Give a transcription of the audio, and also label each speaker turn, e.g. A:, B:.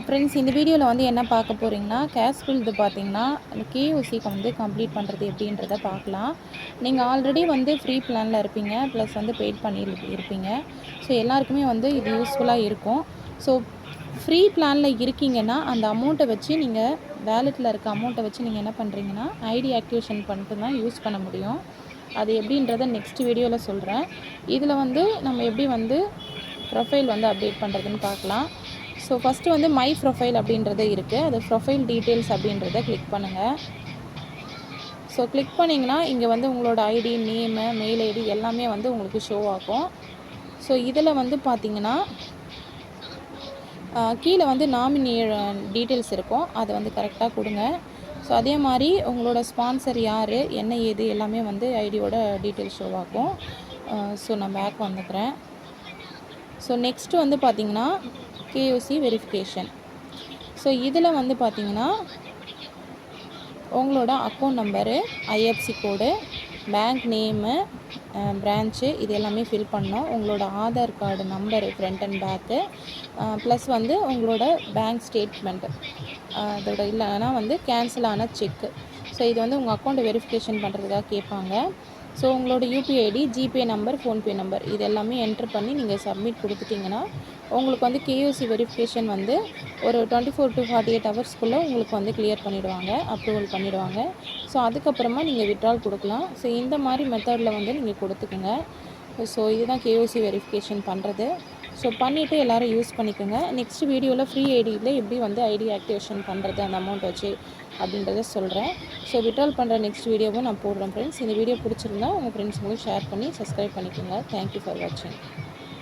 A: Friends இந்த வீடியோவில் வந்து என்ன பார்க்க போகிறீங்கன்னா கேஸ்பில் இது பார்த்தீங்கன்னா கேஓசிக்கு வந்து கம்ப்ளீட் பண்ணுறது எப்படின்றத பார்க்கலாம். நீங்கள் ஆல்ரெடி வந்து ஃப்ரீ பிளானில் இருப்பீங்க ப்ளஸ் வந்து பெய்ட் பண்ணி இருப்பீங்க. ஸோ எல்லாருக்குமே வந்து இது யூஸ்ஃபுல்லாக இருக்கும். ஸோ ஃப்ரீ பிளானில் இருக்கீங்கன்னா அந்த அமௌண்ட்டை வச்சு நீங்கள் வேலெட்டில் இருக்க அமௌண்ட்டை வச்சு நீங்கள் என்ன பண்ணுறீங்கன்னா ஐடி ஆக்டிவேஷன் பண்ணிட்டு தான் யூஸ் பண்ண முடியும். அது எப்படின்றத நெக்ஸ்ட் வீடியோவில் சொல்கிறேன் இதில் வந்து நம்ம எப்படி வந்து ப்ரொஃபைல் வந்து அப்டேட் பண்ணுறதுன்னு பார்க்கலாம். ஸோ ஃபஸ்ட்டு வந்து மை ப்ரொஃபைல் அப்படின்றது இருக்குது அது ப்ரொஃபைல் டீட்டெயில்ஸ் அப்படின்றத கிளிக் பண்ணுங்கள் ஸோ கிளிக் பண்ணிங்கன்னா இங்கே வந்து உங்களோட ஐடி நேமு மெயில் ஐடி எல்லாமே வந்து உங்களுக்கு ஷோ ஆகும். ஸோ இதில் வந்து பார்த்தீங்கன்னா கீழே வந்து நாமினி டீட்டெயில்ஸ் இருக்கும். அதை வந்து கரெக்டாக கொடுங்க. ஸோ அதே மாதிரி உங்களோட ஸ்பான்சர் யார் என்ன ஏது எல்லாமே வந்து ஐடியோட டீட்டெயில்ஸ் ஷோ ஆகும். ஸோ நான் பேக் வந்துக்கிறேன். ஸோ நெக்ஸ்ட்டு வந்து பார்த்திங்கன்னா கேஓசி வெரிஃபிகேஷன் ஸோ இதில் வந்து பார்த்திங்கன்னா உங்களோட account number IFSC code bank name branch இது எல்லாமே ஃபில் பண்ணோம் உங்களோட Aadhaar card number front and back plus வந்து உங்களோட பேங்க் ஸ்டேட்மெண்ட்டு அதோட இல்லைன்னா வந்து கேன்சல் ஆன செக்கு ஸோ இது வந்து உங்கள் அக்கௌண்ட்டை வெரிஃபிகேஷன் பண்ணுறதுக்காக கேட்பாங்க. ஸோ உங்களோட UPI ID GPay number PhonePe number இது எல்லாமே என்ட்ரு பண்ணி நீங்கள் சப்மிட் கொடுத்துட்டிங்கன்னா உங்களுக்கு வந்து கேயூசி வெரிஃபிகேஷன் வந்து ஒரு twenty four to forty eight ஹவர்ஸ்க்குள்ளே உங்களுக்கு வந்து கிளியர் பண்ணிவிடுவாங்க அப்ரூவல் பண்ணிவிடுவாங்க ஸோ அதுக்கப்புறமா நீங்கள் விட்ரால் கொடுக்கலாம். ஸோ இந்த மாதிரி மெத்தடில் வந்து நீங்கள் கொடுத்துக்குங்க. ஸோ இதுதான் கேஓசி வெரிஃபிகேஷன் பண்ணுறது ஸோ பண்ணிவிட்டு எல்லோரும் யூஸ் பண்ணிக்கோங்க. நெக்ஸ்ட் வீடியோவில் ஃப்ரீ ஐடியில் எப்படி வந்து ஐடி ஆக்டிவேஷன் பண்ணுறது அந்த அமௌண்ட் வச்சு அப்படின்றத சொல்கிறேன் ஸோ விட்ரால் பண்ணுற நெக்ஸ்ட் வீடியோவும் நான் போடுறேன் ஃப்ரெண்ட்ஸ் இந்த வீடியோ பிடிச்சிருந்தா உங்கள் ஃப்ரெண்ட்ஸுங்களும் ஷேர் பண்ணி சப்ஸ்கிரைப் பண்ணிக்கோங்க. தேங்க்யூ ஃபார் வாட்சிங்